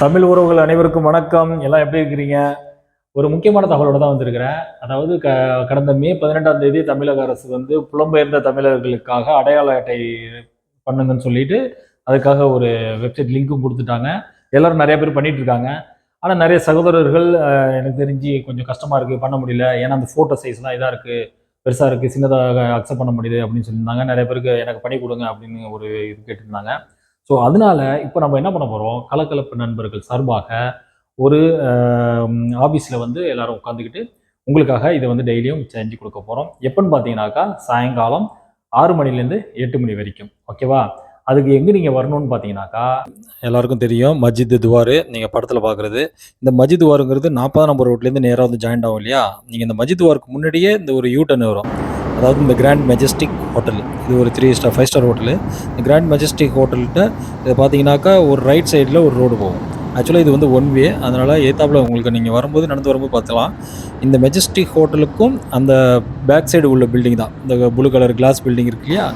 தமிழ் உறவுகள் அனைவருக்கும் வணக்கம். எல்லாம் எப்படி இருக்கிறீங்க? ஒரு முக்கியமான தகவலோட தான் வந்திருக்கிறேன். அதாவது க கடந்த மே பதினெட்டாம் தேதி தமிழக அரசு வந்து புலம்பெயர்ந்த தமிழர்களுக்காக அடையாள அட்டை பண்ணுங்கன்னு சொல்லிட்டு அதுக்காக ஒரு வெப்சைட் லிங்க்கும் கொடுத்துட்டாங்க. எல்லாரும் நிறைய பேர் பண்ணிட்டு இருக்காங்க. ஆனால் நிறைய சகோதரர்கள் எனக்கு தெரிஞ்சு கொஞ்சம் கஷ்டமாக இருக்குது பண்ண முடியல. ஏன்னா அந்த ஃபோட்டோ சைஸ்லாம் இதாக இருக்குது பெருசாக இருக்குது சின்னதாக அக்செப்ட் பண்ண முடியுது அப்படின்னு சொல்லியிருந்தாங்க. நிறைய பேருக்கு எனக்கு பண்ணி கொடுங்க அப்படின்னு ஒரு இது கேட்டிருந்தாங்க. ஸோ அதனால இப்போ நம்ம என்ன பண்ண போகிறோம் கலக்கலப்பு நண்பர்கள் சார்பாக ஒரு ஆஃபீஸில் வந்து எல்லாரும் உட்காந்துக்கிட்டு உங்களுக்காக இதை வந்து டெய்லியும் செஞ்சு கொடுக்க போகிறோம் எப்போன்னு பார்த்தீங்கன்னாக்கா சாயங்காலம் ஆறு மணிலேருந்து எட்டு மணி வரைக்கும். ஓகேவா அதுக்கு எங்கே நீங்கள் வரணும்னு பார்த்தீங்கன்னாக்கா எல்லாருக்கும் தெரியும். மஜித் துவாரு நீங்கள் படத்தில் பார்க்குறது இந்த மஜித் துவாருங்கிறது நாற்பதாம் நம்பர் ரோட்லேருந்து நேராக வந்து ஜாயின் ஆகும் இல்லையா? நீங்கள் இந்த மஸ்ஜித் துவாருக்கு முன்னாடியே இந்த ஒரு யூ டர்ன் வரும். அதாவது இந்த கிராண்ட் மெஜஸ்டிக் ஹோட்டல் இது ஒரு three star five star hotel இந்த கிராண்ட் மெஜஸ்டிக் ஹோட்டல்கிட்ட இதை பார்த்தீங்கன்னாக்கா ஒரு ரைட் சைடில் ஒரு ரோடு போகும். ஆக்சுவலாக இது வந்து ஒன் வே அதனால் ஏத்தாப்பில் உங்களுக்கு நீங்கள் வரும்போது நடந்து வரும்போது பார்த்துக்கலாம். இந்த மெஜஸ்டிக் ஹோட்டலுக்கும் அந்த பேக் சைடு உள்ள பில்டிங் தான். இந்த ப்ளூ கலர் கிளாஸ் பில்டிங் இருக்கு இல்லையா?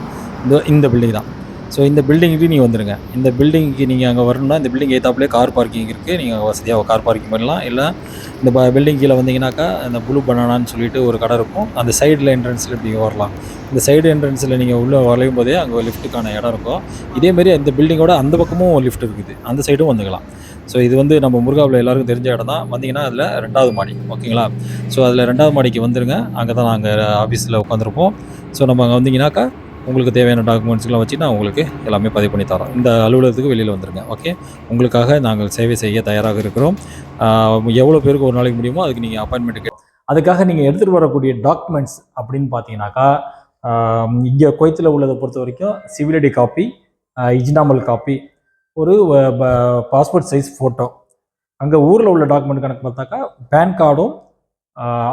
இந்த இந்த பில்டிங் தான். ஸோ இந்த பில்டிங்க்கு நீங்கள் வந்துடுங்க இந்த பில்டிங்க்கு நீங்கள் அங்கே வரணும்னா இந்த பில்டிங் ஏத்தாப்புலேயே கார் பார்க்கிங் இருக்குது நீங்கள் வசதியாக கார் பார்க்கிங் பண்ணலாம். இல்லை இந்த பில்டிங் கீழே வந்தீங்கன்னாக்கா அந்த ப்ளூ பனானான்னு சொல்லிட்டு ஒரு கடை இருக்கும். அந்த சைடில் என்ட்ரன்ஸில் நீங்கள் வரலாம். இந்த சைடு என்ட்ரன்ஸில் நீங்கள் உள்ளே வளையும் போதே அங்கே லிஃப்ட்டுக்கான இடம் இருக்கும். இதேமாரி இந்த பில்டிங்கோட அந்த பக்கமும் லிஃப்ட் இருக்குது. அந்த சைடும் வந்துக்கலாம். ஸோ இது வந்து நம்ம முருகாவில் எல்லாருக்கும் தெரிஞ்ச இடம் தான். வந்தீங்கன்னா அதில் ரெண்டாவது மாடி ஓகேங்களா ஸோ அதில் ரெண்டாவது மாடிக்கு வந்துருங்க. அங்கே தான் நாங்கள் ஆஃபீஸில் உட்காந்துருப்போம் ஸோ நம்ம அங்கே வந்தீங்கன்னாக்கா உங்களுக்கு தேவையான டாக்குமெண்ட்ஸ்லாம் வச்சு நான் உங்களுக்கு எல்லாமே பதிவு பண்ணி தரோம் இந்த அலுவலகத்துக்கு வெளியில் வந்துருங்க ஓகே உங்களுக்காக நாங்கள் சேவை செய்ய தயாராக இருக்கிறோம். எவ்வளோ பேருக்கு ஒரு நாளைக்கு முடியுமோ அதுக்கு நீங்கள் அப்பாயின்மெண்ட் அதுக்காக நீங்கள் எடுத்துகிட்டு வரக்கூடிய டாக்குமெண்ட்ஸ் அப்படின்னு பார்த்தீங்கன்னாக்கா இங்கே குவைத்தில் உள்ளதை பொறுத்த வரைக்கும் சிவிலடி காப்பி இஜினாமல் காப்பி ஒரு பாஸ்போர்ட் சைஸ் ஃபோட்டோ அங்கே ஊரில் உள்ள டாக்குமெண்ட் கணக்கு பார்த்தாக்கா பேன் கார்டும்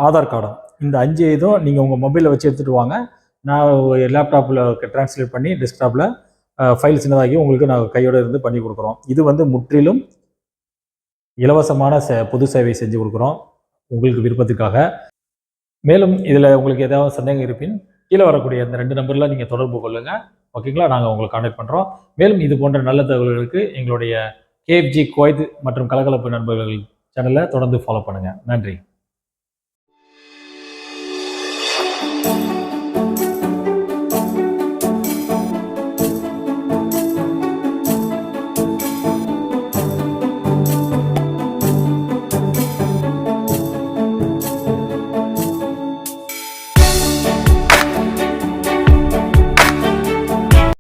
ஆதார் கார்டும் இந்த அஞ்சு இதுவும் நீங்கள் உங்கள் மொபைலில் வச்சு எடுத்துகிட்டு வாங்க. நான் லேப்டாப்பில் ட்ரான்ஸ்லேட் பண்ணி டெஸ்க்டாப்பில் ஃபைல் சின்னதாகி உங்களுக்கு நாங்கள் கையோடு இருந்து பண்ணி கொடுக்குறோம். இது வந்து முற்றிலும் இலவசமான சே பொது சேவை செஞ்சு கொடுக்குறோம் உங்களுக்கு விருப்பத்துக்காக. மேலும் இதில் உங்களுக்கு ஏதாவது சந்தேகம் இருப்பின் கீழே வரக்கூடிய இந்த ரெண்டு நம்பரில் நீங்கள் தொடர்பு கொள்ளுங்கள் ஓகேங்களா நாங்கள் உங்களுக்கு காண்டாக்ட் பண்ணுறோம் மேலும் இது போன்ற நல்ல தகவல்களுக்கு எங்களுடைய கேஎஃப்ஜி குவைத் மற்றும் கலகலப்பு நண்பர்கள் சேனலை தொடர்ந்து ஃபாலோ பண்ணுங்கள் நன்றி.